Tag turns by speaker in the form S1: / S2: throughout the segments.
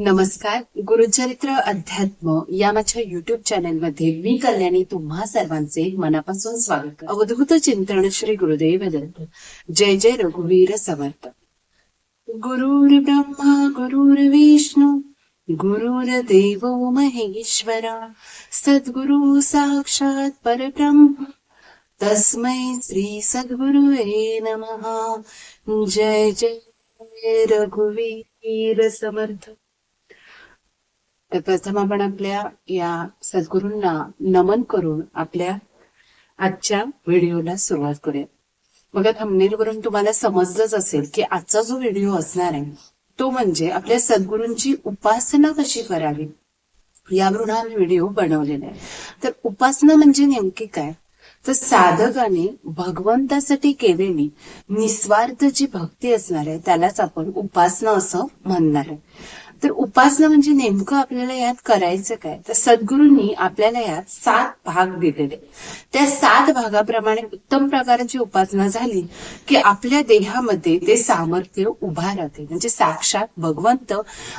S1: नमस्कार गुरुचरित्र अध्यात्म या माझ्या युट्यूब चॅनलमध्ये मी कल्याणी तुम्हा सर्वांचे मनापासून स्वागत अवधूत चिंतन श्री गुरुदेव दत्त. जय जय रघुवीर समर्थ. गुरुर् ब्रह्मा गुरुर्विष्णू गुरुर्देव महेश्वरा सद्गुरु साक्षात परब्रह्म. तस्मै श्री सद्गुरुवे नमः. जय जय रघुवीर समर्थ. तर प्रथम आपण आपल्या या सद्गुरूंना नमन करून आपल्या आजच्या व्हिडिओला सुरुवात करूया. बघा थंबनेलवरून तुम्हाला समजलंच असेल की आजचा जो व्हिडिओ असणार आहे तो म्हणजे आपल्या सद्गुरूंची उपासना कशी करावी यावरून हा व्हिडिओ बनवलेला आहे. तर उपासना म्हणजे नेमकी काय? तर साधकाने भगवंतासाठी केलेली निस्वार्थ जी भक्ती असणार आहे त्यालाच आपण उपासना असं म्हणणार आहे. तर उपासना म्हणजे नेमकं आपल्याला यात करायचं काय? तर सद्गुरूंनी आपल्याला यात सात भाग दिलेले. त्या सात भागाप्रमाणे उत्तम प्रकारची उपासना झाली की आपल्या देहामध्ये ते सामर्थ्य उभा राहते. म्हणजे साक्षात भगवंत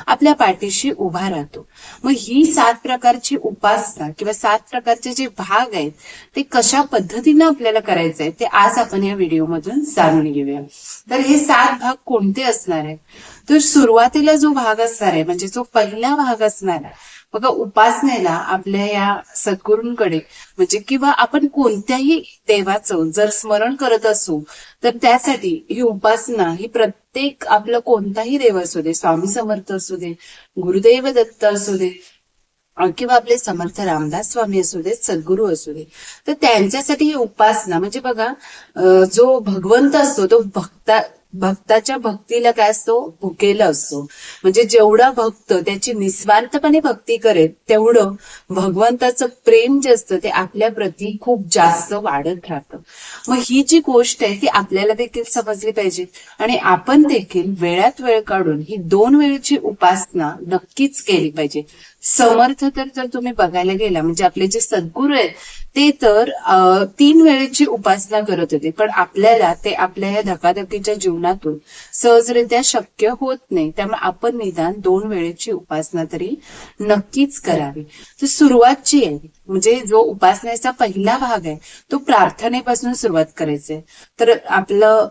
S1: आपल्या पाठीशी उभा राहतो. मग ही सात प्रकारची उपासना किंवा सात प्रकारचे जे भाग आहेत ते कशा पद्धतीनं आपल्याला करायचं आहे ते आज आपण या व्हिडिओमधून जाणून घेऊया. तर हे सात भाग कोणते असणार आहे तर सुरुवातीला जो भाग असणार आहे म्हणजे जो पहिला भाग असणार आहे बघा उपासनेला आपल्या या सद्गुरूंकडे म्हणजे किंवा आपण कोणत्याही देवाचं जर स्मरण करत असू तर त्यासाठी ही उपासना ही प्रत्येक आपलं कोणताही देव असू दे स्वामी समर्थ असू दे गुरुदेव दत्त असू दे किंवा आपले समर्थ रामदास स्वामी असू दे सद्गुरू असू दे तर त्यांच्यासाठी ही उपासना म्हणजे बघा जो भगवंत असतो तो भक्ता भक्ताच्या भक्तीला काय असतो? भुकेला असतो. म्हणजे जेवढा भक्त त्याची निस्वार्थपणे भक्ती करेल तेवढं भगवंताचं प्रेम जे असतं ते आपल्या प्रती खूप जास्त वाढत राहतं. मग ही जी गोष्ट आहे ती आपल्याला देखील समजली पाहिजे. आणि आपण देखील वेळात वेळ काढून ही दोन वेळची उपासना नक्कीच केली पाहिजे. समर्थ तर जर तुम्ही बघायला गेला म्हणजे आपले जे सद्गुरू आहेत ते तर तीन वेळेची उपासना करत होते. पण आपल्याला ते आपल्या या धकाधकीच्या जीवनातून. सहजरित्या शक्य होत नाही. त्यामुळे आपण निदान दोन वेळेची उपासना तरी नक्कीच करावी. तर सुरुवातची आहे. म्हणजे जो उपासनेचा पहिला भाग आहे तो प्रार्थनेपासून सुरुवात करायचा आहे तर आपलं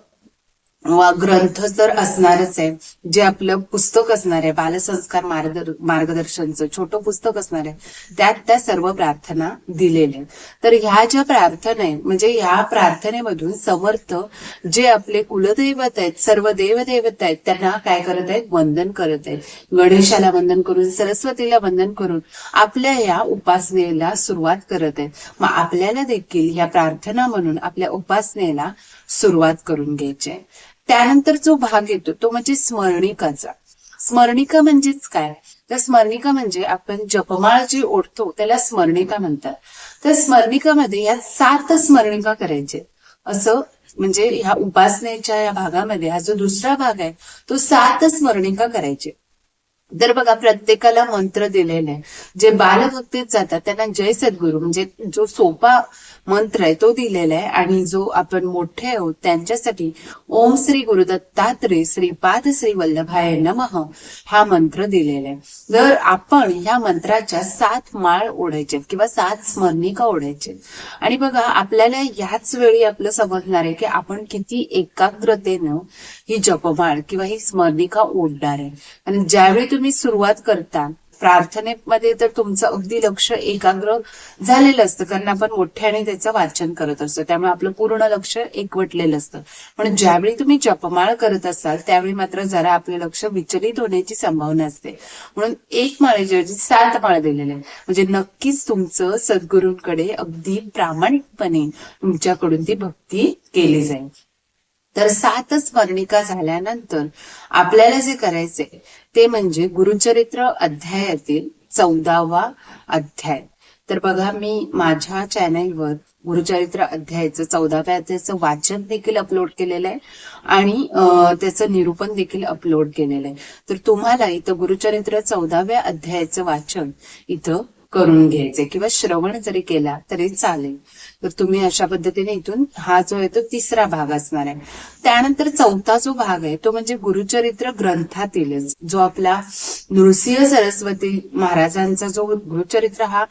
S1: वा ग्रंथ तर असणारच आहे. जे आपलं पुस्तक असणार आहे बालसंस्कार मार्गदर मार्गदर्शनचं छोटं पुस्तक असणार आहे त्यात त्या सर्व प्रार्थना दिलेल्या तर ह्या ज्या प्रार्थना आहेत म्हणजे ह्या प्रार्थनेमधून समर्थ जे आपले कुलदैवत आहेत सर्व देवदेवता आहेत त्यांना काय करत आहेत? वंदन करत आहेत. गणेशाला वंदन करून सरस्वतीला वंदन करून आपल्या या उपासनेला सुरुवात करत आहेत. मग आपल्याला देखील या प्रार्थना म्हणून आपल्या उपासनेला सुरुवात करून घ्यायची. आहे त्यानंतर जो भाग येतो तो म्हणजे स्मरणिकाचा. स्मरणिका म्हणजेच काय? तर स्मरणिका म्हणजे आपण जपमाळ जी ओढतो त्याला स्मरणिका म्हणतात. तर स्मरणिकामध्ये या सात स्मरणिका करायचे. असं म्हणजे ह्या उपासनेच्या या भागामध्ये हा जो दुसरा भाग आहे तो सात स्मरणिका करायचे. तर बघा प्रत्येकाला मंत्र दिलेले आहे. जे बालभक्तीत जातात त्यांना जय सद्गुरू म्हणजे जो सोपा मंत्र आहे तो दिलेला आहे. आणि जो आपण मोठे आहोत त्यांच्यासाठी ओम श्री गुरुदत्तात्रे श्रीपाद श्री वल्लभाय नमः हा मंत्र दिलेला आहे. जर आपण ह्या मंत्राच्या सात माळ ओढायचे किंवा सात स्मरणिका ओढायचे आणि बघा आपल्याला याच वेळी आपलं समजणार आहे की आपण किती एकाग्रतेनं ही जपमाळ किंवा ही स्मरणिका ओढणार आहे. आणि ज्यावेळी तुम्ही सुरुवात करता. प्रार्थनेमध्ये तर तुमचं अगदी लक्ष एकाग्र झालेलं असतं. कारण आपण मोठ्याने त्याचं वाचन करत असतो. त्यामुळे आपलं पूर्ण लक्ष एकवटलेलं असतं. पण ज्यावेळी तुम्ही जपमाळ करत असाल त्यावेळी मात्र जरा आपलं लक्ष विचलित होण्याची संभावना असते. म्हणून एक माळेऐवजी सात माळ दिलेले आहे म्हणजे नक्कीच तुमचं सद्गुरूंकडे अगदी प्रामाणिकपणे तुमच्याकडून ती भक्ती केली जाईल. तर सातच वर्णिका झाल्यानंतर आपल्याला जे करायचे ते म्हणजे गुरुचरित्र अध्यायातील चौदावा अध्याय. तर बघा मी माझ्या चॅनेलवर गुरुचरित्र अध्यायाचं चौदाव्या अध्यायाचं वाचन देखील अपलोड केलेलं आहे आणि त्याचं निरूपण देखील अपलोड केलेलं आहे तर तुम्हाला इथं गुरुचरित्र चौदाव्या अध्यायाचं वाचन इथं करून घ्यायचे किंवा श्रवण जरी केला तरी चालेल. तर तुम्ही अशा पद्धतीने इथून हा जो आहे तो तिसरा भाग असणार आहे. त्यानंतर चौथा जो भाग आहे तो म्हणजे गुरुचरित्र ग्रंथातीलच जो आपला नृसिंह सरस्वती महाराजांचा जो गुरुचरित्र हा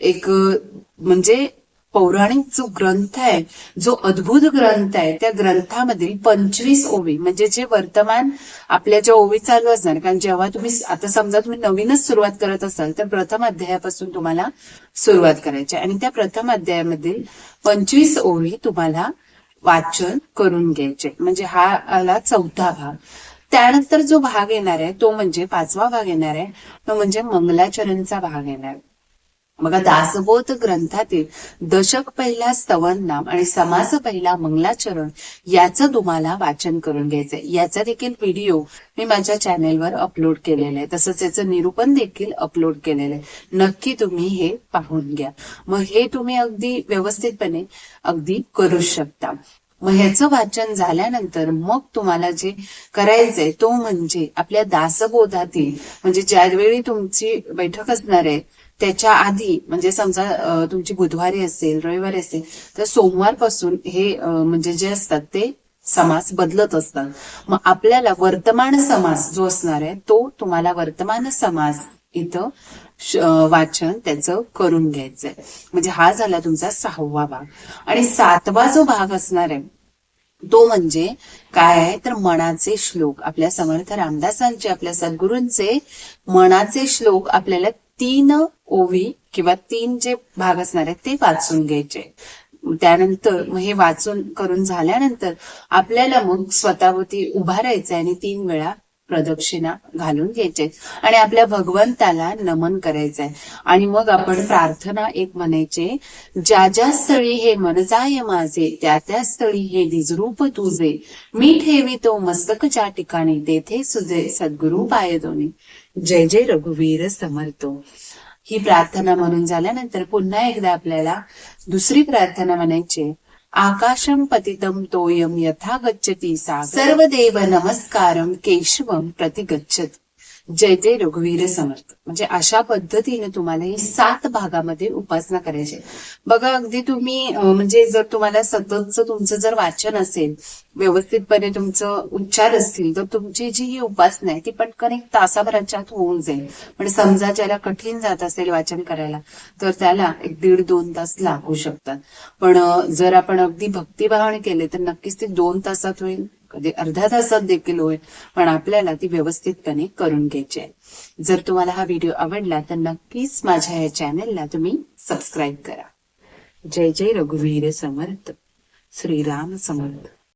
S1: एक म्हणजे पौराणिक जो ग्रंथ आहे जो अद्भुत ग्रंथ आहे त्या ग्रंथामधील पंचवीस ओवी म्हणजे जे वर्तमान आपल्या ज्या ओवी चालू असणार कारण जेव्हा तुम्ही आता समजा तुम्ही नवीनच सुरुवात करत असाल तर प्रथम अध्यायापासून तुम्हाला सुरुवात करायची आणि त्या प्रथम अध्यायामधील पंचवीस ओवी तुम्हाला वाचन करून घ्यायचे. म्हणजे हा आला चौथा भाग. त्यानंतर जो भाग येणार आहे तो म्हणजे पाचवा भाग येणार आहे तो म्हणजे मंगलाचरणचा भाग येणार आहे. मग दासबोध ग्रंथातील दशक पहिला स्तवन नाम आणि समास पहिला मंगलाचरण याचं तुम्हाला वाचन करून घ्यायचंय. याचा देखील व्हिडिओ मी माझ्या चॅनेलवर अपलोड केलेला आहे. तसंच याचं निरूपण देखील अपलोड केलेलं आहे. नक्की तुम्ही हे पाहून घ्या. मग हे तुम्ही अगदी व्यवस्थितपणे अगदी करू शकता. मग ह्याचं वाचन झाल्यानंतर मग तुम्हाला जे करायचंय तो म्हणजे आपल्या दासबोधातील म्हणजे ज्यावेळी तुमची बैठक असणार आहे त्याच्या आधी म्हणजे समजा तुमची बुधवारी असेल रविवारी असेल तर सोमवारपासून हे म्हणजे जे असतात ते समास बदलत असतात. मग आपल्याला वर्तमान समास जो असणार आहे तो तुम्हाला वर्तमान समास इथं वाचन त्याचं करून घ्यायचंय. म्हणजे हा झाला तुमचा सहावा भाग. आणि सातवा जो भाग असणार आहे तो म्हणजे काय आहे? तर मनाचे श्लोक. आपल्या समर्थ रामदासांचे आपल्या सद्गुरूंचे मनाचे श्लोक आपल्याला तीन ओवी किंवा तीन जे भाग असणार आहेत ते वाचून घ्यायचे. त्यानंतर मग हे वाचून करून झाल्यानंतर आपल्याला मग स्वतःवरती उभा राहायचंय आणि तीन वेळा प्रदक्षिणा घालून घ्यायचे. आणि आपल्या भगवंताला नमन करायचंय. आणि मग आपण प्रार्थना एक म्हणायचे ज्या ज्या स्थळी हे मन जाय माझे त्या त्या स्थळी हे निजरूप तुझे. मी ठेवितो मस्तक ज्या ठिकाणी तेथे सुजे सद्गुरु पाय दोन्ही. जय जय रघुवीर समर्थ. ही प्रार्थना म्हणून झाल्यानंतर पुन्हा एकदा आपल्याला दुसरी प्रार्थना म्हणायची आकाशम पतितम तोयम यथा गच्छती सा सर्व देव नमस्कारम केशवम प्रतिगच्छत जय जय रघुवीर समर्थ. म्हणजे अशा पद्धतीने तुम्हाला ही सात भागामध्ये उपासना करायची आहे. बघा अगदी तुम्ही म्हणजे जर तुम्हाला सततचं तुमचं जर वाचन असेल व्यवस्थितपणे तुमचं उच्चार असतील तर तुमची जी ही उपासना आहे ती पटकन एक तासाभराच्या आत होऊन जाईल. पण समजा ज्याला कठीण जात असेल वाचन करायला तर त्याला एक दीड दोन तास लागू शकतात. पण जर आपण अगदी भक्तिभावाने केले तर नक्कीच ते दोन तासात होईल. म्हणजे कधी अर्ध्या तासात देखील होईल पण आपल्याला ती व्यवस्थितपणे करून घ्यायची आहे. जर तुम्हाला हा व्हिडिओ आवडला तर नक्कीच माझ्या या चॅनेलला तुम्ही सबस्क्राईब करा. जय जय रघुवीर समर्थ. श्रीराम समर्थ.